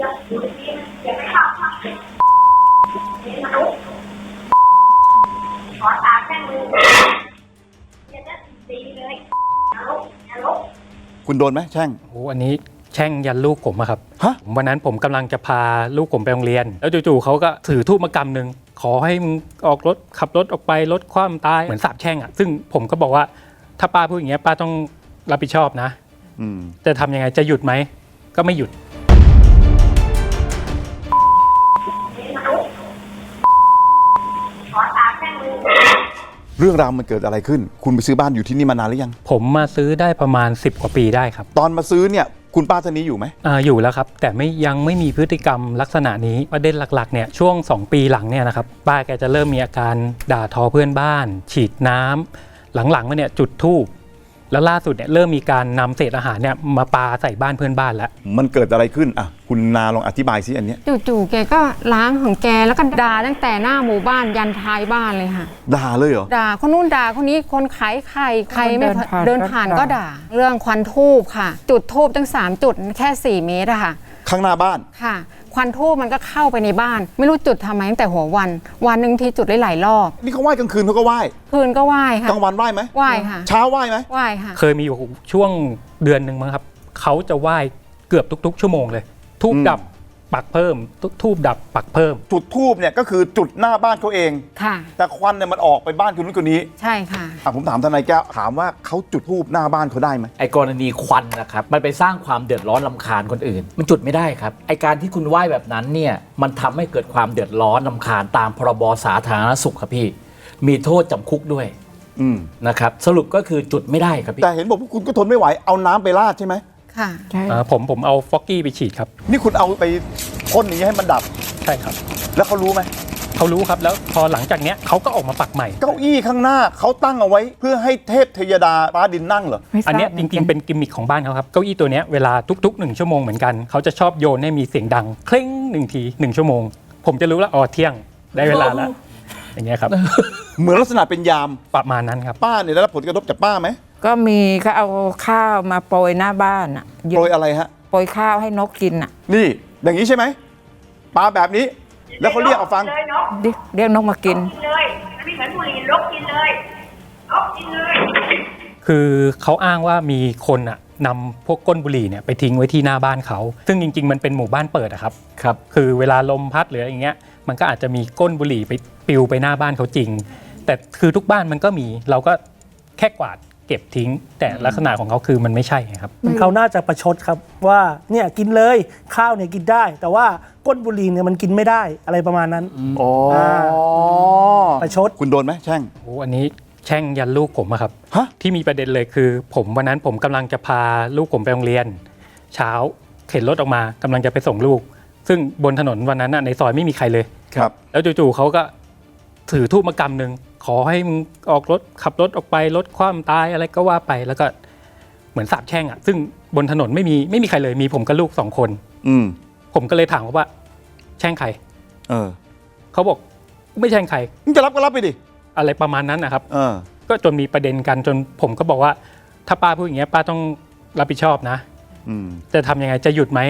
ขอสามแท่งมือเดี๋ยวจะตีเลยเอาลูกเอาลูกคุณโดนไหมแช่ง โอ้อันนี้แช่งยันลูกผมอะครับฮะวันนั้นผมกำลังจะพาลูกผมไปโรงเรียน แล้วจู่ๆเขาก็ถือทูบมากำหนึ่งขอให้มึงออกรถขับรถออกไปรถคว่ำตายเหมือนสาบแช่งอะซึ่งผมก็บอกว่าถ้าป้าพูดอย่างเงี้ยป้าต้องรับผิดชอบนะ อืม จะทำยังไงจะหยุดไหม ก็ไม่หยุด เรื่องราวมันเกิดอะไรขึ้น คุณไปซื้อบ้านอยู่ที่นี่มานานหรือยัง ผมมาซื้อได้ประมาณ 10 กว่าปีได้ครับตอนมาซื้อเนี่ยคุณป้าท่านนี้อยู่ไหมอาอยู่แล้วครับ แต่ไม่ยังไม่มีพฤติกรรมลักษณะนี้ประเด็นหลักๆเนี่ยช่วง 2 ปีหลังเนี่ยนะครับป้าแกจะเริ่มมีอาการด่าทอเพื่อนบ้าน ฉีดน้ำหลังๆมาเนี่ยจุดทูบ แล้วล่าสุดเนี่ยเริ่มมีการนำเศษอาหารเนี่ยมาปาใส่บ้านเพื่อนบ้านแล้ว มันเกิดอะไรขึ้นอะคุณนาลองอธิบายซิอันเนี้ยจู่ๆแกก็ล้างของแกแล้วก็ด่าตั้งแต่หน้าหมู่บ้านยันท้ายบ้านเลยค่ะ ด่าเลยเหรอ ด่าคนนู้นด่าคนนี้คนขายไข่ใครไม่เดินผ่านเดินผ่านก็ก็ด่า ด่า เรื่องควันทูบค่ะ จุดทูบตั้ง 3 จุดแค่ 4 เมตรอะค่ะ ข้างหน้าบ้าน ค่ะ ควันทูบมันก็เข้าไปในบ้าน ไม่รู้จุดทำไมตั้งแต่หัววัน วันหนึ่งทีจุดหลายๆรอบนี่เขาไหว้กลางคืนเขาก็ไหว้คืนก็ไหว้ค่ะกลางวันไหว้ไหมไหว้ค่ะเช้าไหว้ไหมไหว้ค่ะ เคยมีอยู่ช่วงเดือนหนึ่งมั้งครับ เขาจะไหว้เกือบทุก ๆ ชั่วโมงเลยทูบดับ ปักเพิ่มทูบดับปักเพิ่ม จุดทูบเนี่ยก็คือจุดหน้าบ้านเขาเอง ค่ะ แต่ควันเนี่ยมันออกไปบ้านคนนู้นคนนี้ใช่ค่ะ อะผมถามทนายแก้วถามว่าเขาจุดทูบหน้าบ้านเขาได้ไหม ไอ้กรณีควันนะครับ มันไปสร้างความเดือดร้อนลำคาญคนอื่น มันจุดไม่ได้ครับ ไอ้การที่คุณไหว้แบบนั้นเนี่ย มันทำให้เกิดความเดือดร้อนลำคาญตามพรบสาธารณสุขครับพี่ มีโทษจำคุกด้วยอืม นะครับ สรุปก็คือจุดไม่ได้ครับพี่ แต่เห็นบอกว่าคุณก็ทนไม่ไหวเอาน้ำไปราดใช่ไหม ค่ะใช่อ่าผมผมเอาฟอกกี้ไปฉีดครับนี่คุณเอาไปพ่นอย่างนี้ให้มันดับ ใช่ครับ แล้วเขารู้ไหมเขารู้ครับแล้วพอหลังจากเนี้ยเขาก็ออกมาปักใหม่ เก้าอี้ข้างหน้าเขาตั้งเอาไว้เพื่อให้เทพเทยดาฟ้าดินนั่งเหรอ ไม่ทราบอันเนี้ยจริงๆเป็นกิมมิคของบ้านเขาครับเก้าอี้ตัวเนี้ยเวลาทุกๆหนึ่งชั่วโมงเหมือนกันเขาจะชอบโยนให้มีเสียงดังเคร่งหนึ่งทีหนึ่งชั่วโมง ผมจะรู้แล้วอ๋อเที่ยงได้เวลาแล้วอย่างเงี้ยครับ เหมือนลักษณะเป็นยาม ประมาณนั้นครับ ป้าเนี่ยได้รับผลกระทบจากป้าไหม ก็มีเขาเอาข้าวมาโปรยหน้าบ้านอะโปรยอะไรฮะ โปรยข้าวให้นกกินอะนี่อย่างนี้ใช่ไหมปลาแบบนี้ แล้วเขาเรียกเอาฟัง เลยนกเรียกเรียกนกมากิน กินเลยมันไม่เหมือนบุหรี่ลกกินเลยลกกินเลย คือเขาอ้างว่ามีคนอะนำพวกก้นบุหรี่เนี่ยไปทิ้งไว้ที่หน้าบ้านเขา ซึ่งจริง ๆ มันเป็นหมู่บ้านเปิดอะครับครับ คือเวลาลมพัดหรืออย่างเงี้ย มันก็อาจจะมีก้นบุหรี่ไปปลิวไปหน้าบ้านเขาจริง แต่คือทุกบ้านมันก็มีเราก็แค่กวาด เก็บทิ้ง แต่ลักษณะของเขาคือมันไม่ใช่ไงครับ เขาน่าจะประชดครับว่าเนี่ยกินเลยข้าวเนี่ยกินได้ แต่ว่าก้นบุหรี่เนี่ยมันกินไม่ได้อะไรประมาณนั้น อ๋อประชด คุณโดนไหมแช่ง โอ้อันนี้แช่งยันลูกผมอะครับ ฮะ ที่มีประเด็นเลยคือ ผมวันนั้นผมกำลังจะพาลูกผมไปโรงเรียน เช้าเข็นรถออกมากำลังจะไปส่งลูก ซึ่งบนถนนวันนั้นน่ะในซอยไม่มีใครเลย ครับ แล้วจู่ๆเขาก็ถือทูบมากำหนึ่ง ขอให้มึงออกรถขับรถออกไปรถคว่ำตายอะไรก็ว่าไป แล้วก็เหมือนสาบแช่งอะซึ่งบนถนนไม่มีไม่มีใครเลยมีผมกับลูกสองคน อืม ผมก็เลยถามเขาว่า แช่งใครเออเขาบอกไม่แช่งใคร มึงจะรับก็รับไปดิอะไรประมาณนั้นนะครับ เออ ก็จนมีประเด็นกันจนผมก็บอกว่า ถ้าป้าพูดอย่างเงี้ยป้าต้องรับผิดชอบนะ อืม จะทำยังไงจะหยุดไหม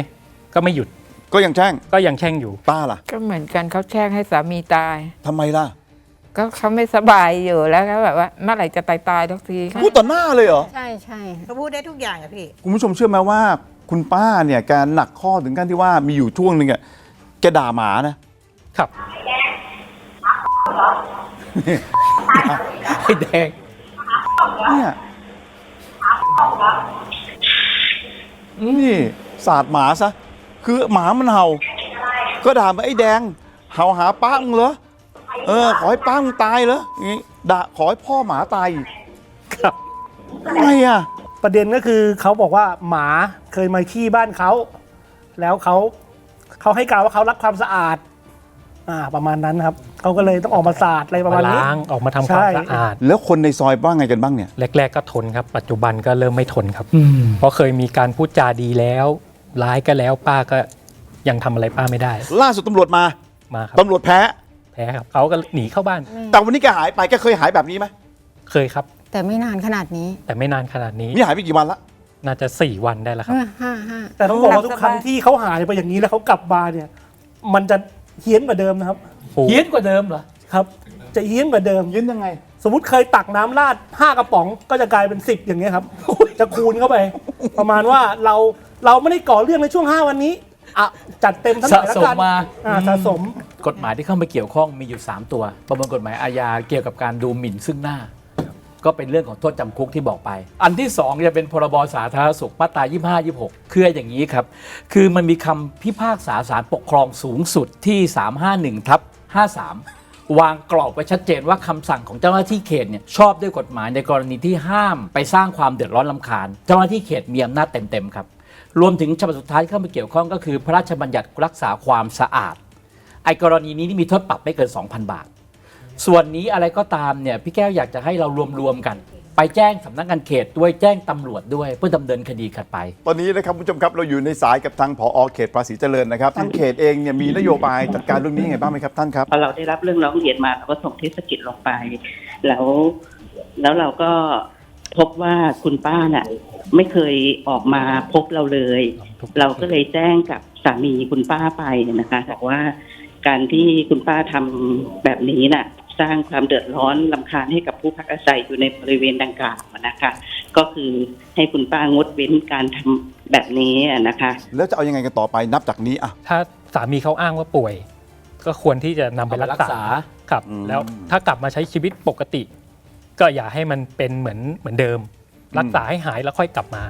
ก็ไม่หยุดก็ยังแช่งก็ยังแช่งอยู่ ป้าล่ะก็เหมือนกันเขาแช่งให้สามีตายทำไมล่ะ ก็เขาไม่สบายอยู่แล้วก็แบบว่าเมื่อไหร่จะตายตายๆทุกทีพูดต่อหน้าเลยเหรอ ใช่ใช่เขาพูดได้ทุกอย่างอะพี่ คุณผู้ชมเชื่อไหมว่าคุณป้าเนี่ยแกหนักข้อถึงขั้นที่ว่ามีอยู่ช่วงหนึ่งอะแกด่าหมานะครับ ไอ้แดง เนี่ยนี่สาดหมาซะ คือหมามันเห่า ก็ด่ามาไอ้แดง เห่าหาป้ามึงเหรอ เออ ขอให้ป้ามึงตายเหรออย่างงี้ด่าขอให้พ่อหมาตายอีกครับ ทำไมอะ ประเด็นก็คือเขาบอกว่าหมาเคยมาขี้บ้านเขา แล้วเขาเขาให้การว่าเขารักความสะอาด อ่า ประมาณนั้นครับเขาก็เลยต้องออกมาสะอาดอะไรประมามาณนี้ ล้างออกมาทำความใช่ สะอาด แล้วคนในซอยว่าไงกันบ้างเนี่ย แรก ๆ ก็ทนครับ ปัจจุบันก็เริ่มไม่ทนครับ เพราะเคยมีการพูดจาดีแล้ว ร้ายก็แล้วป้าก็ยังทำอะไรป้าไม่ได้ล่าสุดตำรวจมามาครับตำรวจแพ้แพ้ครับเขาก็หนีเข้าบ้านแต่วันนี้แกหายไปแกเคยหายแบบนี้ไหมเคยครับ แต่ไม่นานขนาดนี้แต่ไม่นานขนาดนี้นี่หายไปกี่วันละน่าจะ 4 วันได้แล้วครับ ห้าห้าห้าแต่ต้องบอกว่าหลับทุกครั้งสบายที่เขาหายไปอย่างนี้แล้วเขากลับมาเนี่ย มันจะเฮี้ยนกว่าเดิมนะครับเฮี้ยนกว่าเดิมเหรอครับ จะเฮี้ยนกว่าเดิมยืนยังไง สมมติเคยตักน้ำราดห้ากระป๋องก็จะกลายเป็นสิบอย่างเงี้ยครับ จะคูณเข้าไป ประมาณว่าเราเราไม่ได้ก่อเรื่องในช่วง 5 วันนี้ อะจัดเต็มทั้งหน่อยสะละสมกันมา อ่าสะสม กฎหมายที่เข้ามาเกี่ยวข้องมีอยู่ 3 ตัว ประมวลกฎหมายอาญาเกี่ยวกับการดูหมิ่นซึ่งหน้า ก็เป็นเรื่องของโทษจำคุกที่บอกไป อันที่ 2 จะเป็นพรบสาธารณสุขมาตรา 25 26 คืออย่างนี้ครับ คือมันมีคำพิพากษาศาลปกครองสูงสุดที่ 351ทับ53 วางกรอบไว้ชัดเจนว่าคำสั่งของเจ้าหน้าที่เขตเนี่ยชอบด้วยกฎหมายในกรณีที่ห้ามไปสร้างความเดือดร้อนลำคาญ เจ้าหน้าที่เขตมีอำนาจเต็มๆครับ รวมถึงฉบับสุดท้ายที่เข้ามาเกี่ยวข้องก็คือ พระราชบัญญัติรักษาความสะอาด ไอ้กรณีนี้นี่มีโทษปรับไม่เกิน 2,000 บาท ส่วนนี้อะไรก็ตามเนี่ยพี่แก้วอยากจะให้เรารวมๆกัน ไปแจ้งสำนักงานเขตด้วยแจ้งตำรวจด้วยเพื่อดำเนินคดีกันไป ตอนนี้นะครับคุณผู้ชมครับเราอยู่ในสายกับทางผอเขตภาษีเจริญนะครับทางเขตเองเนี่ยมีนโยบายจัดการเรื่องนี้ยังไงบ้างไหมครับท่านครับ พอเราได้รับเรื่องร้องเรียนมาเราก็ส่งเทศกิจลงไป แล้วแล้วเราก็ พบว่าคุณป้าน่ะ ไม่เคยออกมาพบเราเลย เราก็เลยแจ้งกับสามีคุณป้าไปนะคะบอกว่าการที่คุณป้าทำแบบนี้น่ะ สร้างความเดือดร้อนลำคาญให้กับผู้พักอาศัยอยู่ในบริเวณดังกล่าวนะคะ ก็คือให้คุณป้างดเว้นการทำแบบนี้นะคะ แล้วจะเอายังไงกันต่อไปนับจากนี้อะถ้าสามีเขาอ้างว่าป่วย ก็ควรที่จะนำไปเอาไปรัรักกษาษาครับอืมแล้วถ้ากลับมาใช้ชีวิตปกติ ก็อย่าให้มันเป็นเหมือนเหมือนเดิมรักษาให้หายแล้วค่อยกลับมา